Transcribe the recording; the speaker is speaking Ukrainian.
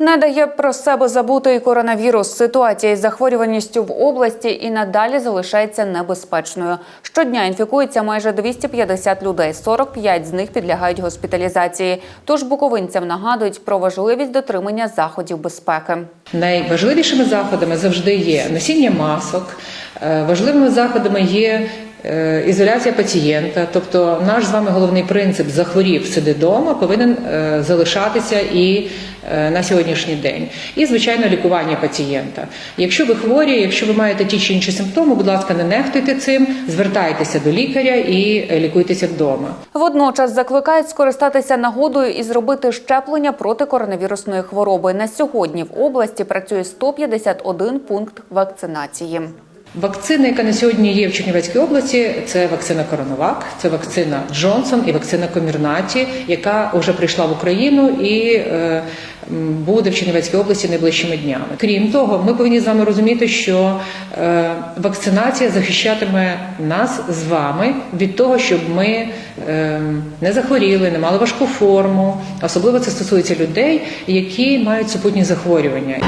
Не дає про себе забути і коронавірус. Ситуація із захворюваністю в області і надалі залишається небезпечною. Щодня інфікується майже 250 людей, 45 з них підлягають госпіталізації. Тож буковинцям нагадують про важливість дотримання заходів безпеки. Найважливішими заходами завжди є носіння масок. е, Важливими заходами є ізоляція пацієнта. Тобто, наш з вами головний принцип захворів сиди вдома повинен е, залишатися і е, на сьогоднішній день. І звичайно лікування пацієнта. Якщо ви хворі, якщо ви маєте ті чи інші симптоми, будь ласка, не нехтуйте цим, звертайтеся до лікаря і е, лікуйтеся вдома. Водночас закликають скористатися нагодою і зробити щеплення проти коронавірусної хвороби. На сьогодні в області працює 151 пункт вакцинації. Вакцина, яка на сьогодні є в Чернівецькій області, це вакцина Коронавак, це вакцина Джонсон і вакцина Комірнаті, яка вже прийшла в Україну і е, буде в Чернівецькій області найближчими днями. Крім того, ми повинні з вами розуміти, що е, вакцинація захищатиме нас з вами від того, щоб ми е, не захворіли, не мали важку форму. Особливо це стосується людей, які мають супутні захворювання.